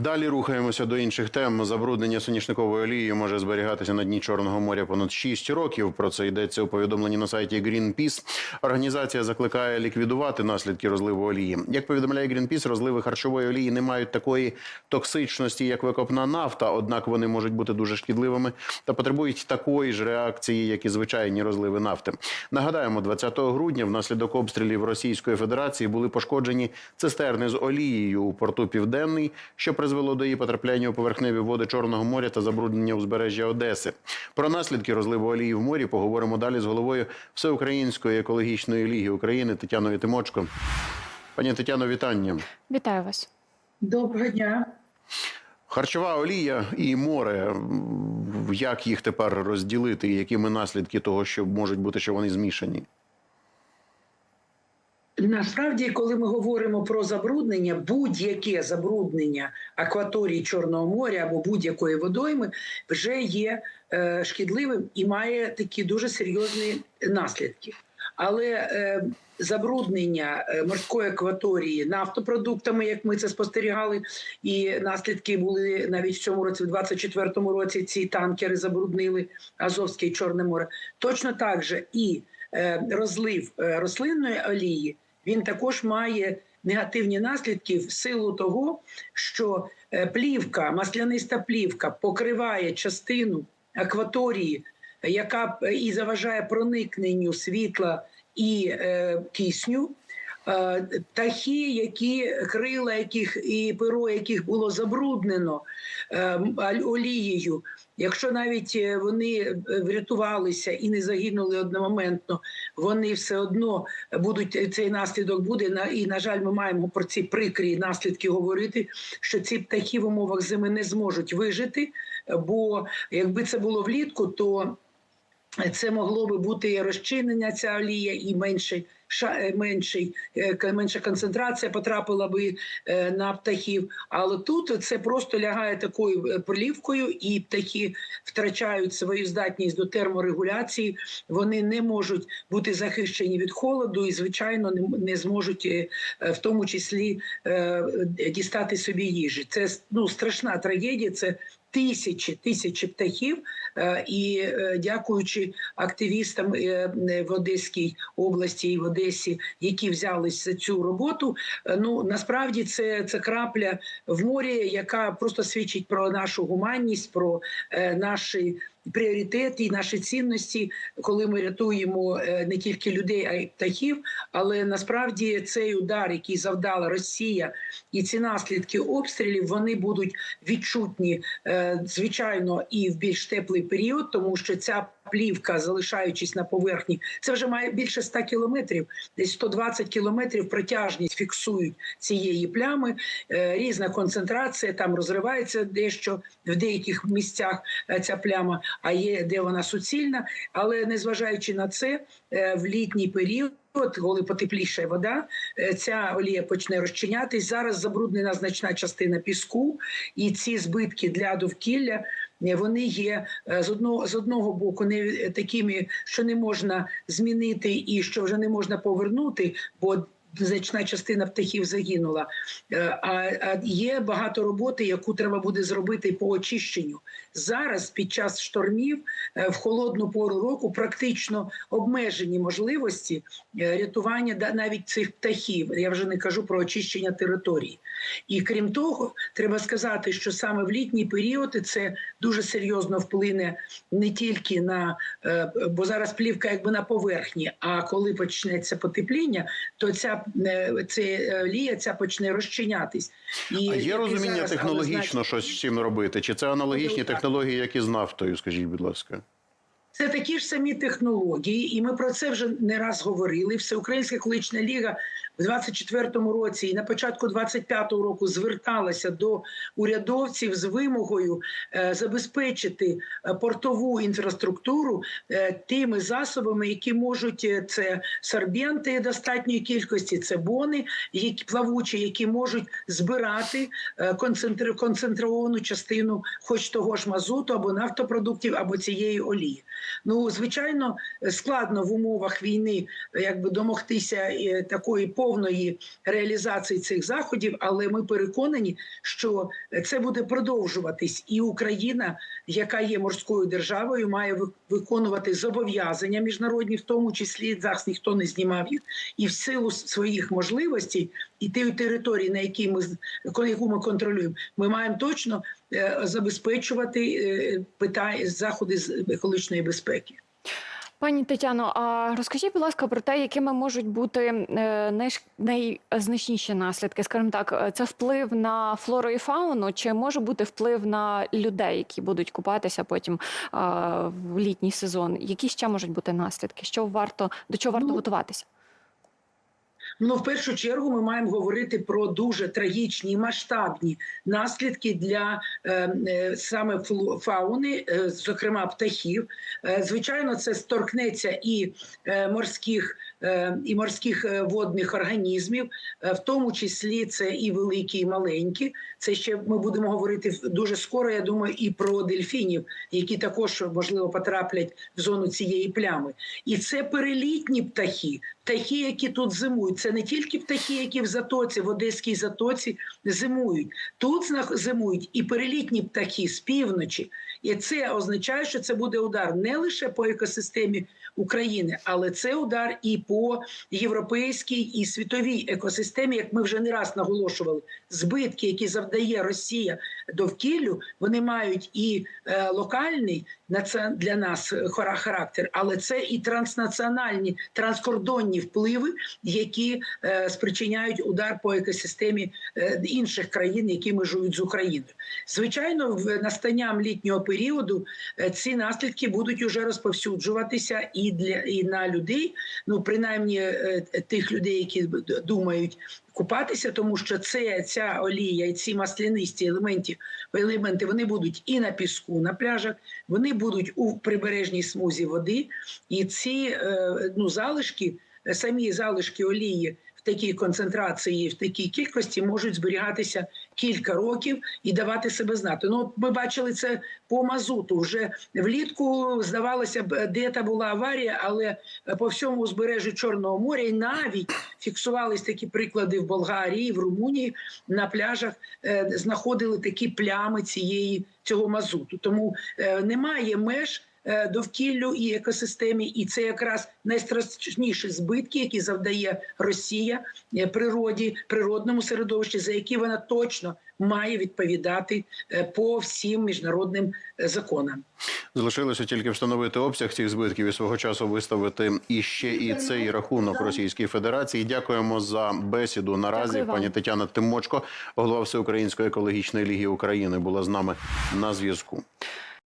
Далі рухаємося до інших тем. Забруднення соняшниковою олією може зберігатися на дні Чорного моря понад 6 років. Про це йдеться у повідомленні на сайті Greenpeace. Організація закликає ліквідувати наслідки розливу олії. Як повідомляє Greenpeace, розливи харчової олії не мають такої токсичності, як викопна нафта, однак вони можуть бути дуже шкідливими та потребують такої ж реакції, як і звичайні розливи нафти. Нагадаємо, 20 грудня внаслідок обстрілів Російської Федерації були пошкоджені цистерни з олією у порту Південний, що призвело до її потрапляння у поверхневі води Чорного моря та забруднення узбережжя Одеси. Про наслідки розливу олії в морі поговоримо далі з головою Всеукраїнської екологічної ліги України Тетяною Тимочко. Пані Тетяно, вітання. Вітаю вас. Доброго дня. Харчова олія і море. Як їх тепер розділити? і Якими наслідки того, що можуть бути, що вони змішані? Насправді, коли ми говоримо про забруднення, будь-яке забруднення акваторії Чорного моря або будь-якої водойми вже є е, шкідливим і має такі дуже серйозні наслідки. Але е, забруднення е, морської акваторії нафтопродуктами, як ми це спостерігали, і наслідки були навіть в цьому році, в 24-му році, ці танкери забруднили Азовське і Чорне море. Точно так же і е, розлив е, рослинної олії він також має негативні наслідки в силу того, що е, плівка, масляниста плівка покриває частину акваторії, яка е, і заважає проникненню світла і е, кисню. Е, Птахи, які крила яких і перо яких було забруднено е, олією, якщо навіть е, вони врятувалися і не загинули одномоментно, вони все одно будуть цей наслідок буде. І на жаль, ми маємо про ці прикрі наслідки говорити, що ці птахи в умовах зими не зможуть вижити. Бо якби це було влітку, то це могло би бути розчинення ця олія, і менший ша- е, менший, е, менша концентрація потрапила би е, на птахів. Але тут це просто лягає такою е, плівкою, і птахи втрачають свою здатність до терморегуляції. Вони не можуть бути захищені від холоду і, звичайно, не, зможуть е, е, в тому числі е, дістати собі їжі. Це ну страшна трагедія. Це тисячі тисячі птахів. Е, І е, дякуючи активістам е, в Одеській області і в Одесі, які взялись за цю роботу. е, Ну насправді це, це крапля в морі, яка просто свідчить про нашу гуманність, про е, наші пріоритети і наші цінності, коли ми рятуємо е, не тільки людей, а й птахів. Але насправді цей удар, який завдала Росія, і ці наслідки обстрілів, вони будуть відчутні, е, звичайно, і в більш теплий період, тому що ця плівка, залишаючись на поверхні, це вже має більше 100 кілометрів, десь 120 кілометрів протяжність фіксують цієї плями. Е, Різна концентрація там розривається дещо в деяких місцях ця пляма, а є де вона суцільна. Але незважаючи на це, е, в літній період. Коли потепліше вода, е, ця олія почне розчинятись. Зараз забруднена значна частина піску, і ці збитки для довкілля е, вони є з одного з одного боку не такими, що не можна змінити і що вже не можна повернути, бо значна частина птахів загинула. Е, А, є багато роботи, яку треба буде зробити по очищенню. Зараз під час штормів е, в холодну пору року практично обмежені можливості е, рятування навіть цих птахів. Я вже не кажу про очищення території. І крім того, треба сказати, що саме в літній період це дуже серйозно вплине не тільки на бо зараз плівка якби на поверхні. А коли почнеться потепління, то ця е, це лія ця почне розчинятись. І А є розуміння зараз, але, технологічно значить, щось з цим робити? Чи це аналогічні технології, як і з нафтою? Скажіть, будь ласка. Це такі ж самі технології, і ми про це вже не раз говорили. Всеукраїнська екологічна ліга в 24-му році і на початку 25-го року зверталася до урядовців з вимогою е, забезпечити е, портову інфраструктуру е, тими засобами, які можуть це сорбенти достатньої кількості, це бони, які плавучі, які можуть збирати концентровану частину, хоч того ж мазуту або нафтопродуктів, або цієї олії. Ну, звичайно, складно в умовах війни якби домогтися е, такої повної реалізації цих заходів, але ми переконані, що це буде продовжуватись, і Україна, яка є морською державою, має ви- виконувати зобов'язання міжнародні, в тому числі зараз ніхто не знімав їх, і в силу своїх можливостей і тієї території, на якій ми яку ми контролюємо, ми маємо точно забезпечувати е, питання заходи з екологічної безпеки. Пані Тетяно, а розкажіть, будь ласка, про те, якими можуть бути е, найзначніші наслідки, скажімо так, е, це вплив на флору і фауну, чи може бути вплив на людей, які будуть купатися потім е, в літній сезон? Які ще можуть бути наслідки? Що варто до чого варто Ну, готуватися? Ну, в першу чергу, ми маємо говорити про дуже трагічні масштабні наслідки для е, е, саме фауни, е, зокрема птахів. Е, звичайно, це сторкнеться і е, морських. Е, І морських е, водних організмів, Е, в тому числі це і великі, і маленькі. Це ще ми будемо говорити дуже скоро. Я думаю, і про дельфінів, які також можливо потраплять в зону цієї плями. І це перелітні птахи, птахи, які тут зимують. Це не тільки птахи, які в затоці, в Одеській затоці зимують. Тут зимують і перелітні птахи з півночі. І це означає, що це буде удар не лише по екосистемі України, але це удар і по європейській і світовій екосистемі, як ми вже не раз наголошували. Збитки, які завдає Росія довкіллю, вони мають і е, локальний для нас е, характер, але це і транснаціональні транскордонні впливи, які е, спричиняють удар по екосистемі інших країн, які межують з Україною. Звичайно, в настанням літнього періоду е, ці наслідки будуть уже розповсюджуватися і для і на людей, ну принаймні е, тих людей, які думають купатися, тому що це ця олія і ці маслянисті елементи, елементи вони будуть і на піску, на пляжах, вони будуть у прибережній смузі води, і ці е, ну, залишки, е, самі залишки олії в такій концентрації, в такій кількості можуть зберігатися кілька років і давати себе знати. Ну, ми бачили це по мазуту. Вже влітку здавалося б, де та була аварія, але по всьому узбережжю Чорного моря і навіть фіксувались такі приклади в Болгарії, в Румунії на пляжах е, знаходили такі плями цієї цього мазуту. Тому е, немає меж. Е, Довкіллю і екосистемі, і це якраз найстрашніші збитки, які завдає Росія е, природі, природному середовищі, за які вона точно має відповідати е, по всім міжнародним законам. Залишилося тільки встановити обсяг цих збитків і свого часу виставити іще і цей рахунок Російській Федерації. Дякуємо за бесіду. Наразі Дякую вам. пані Тетяна Тимочко, голова Всеукраїнської екологічної ліги України, була з нами на зв'язку.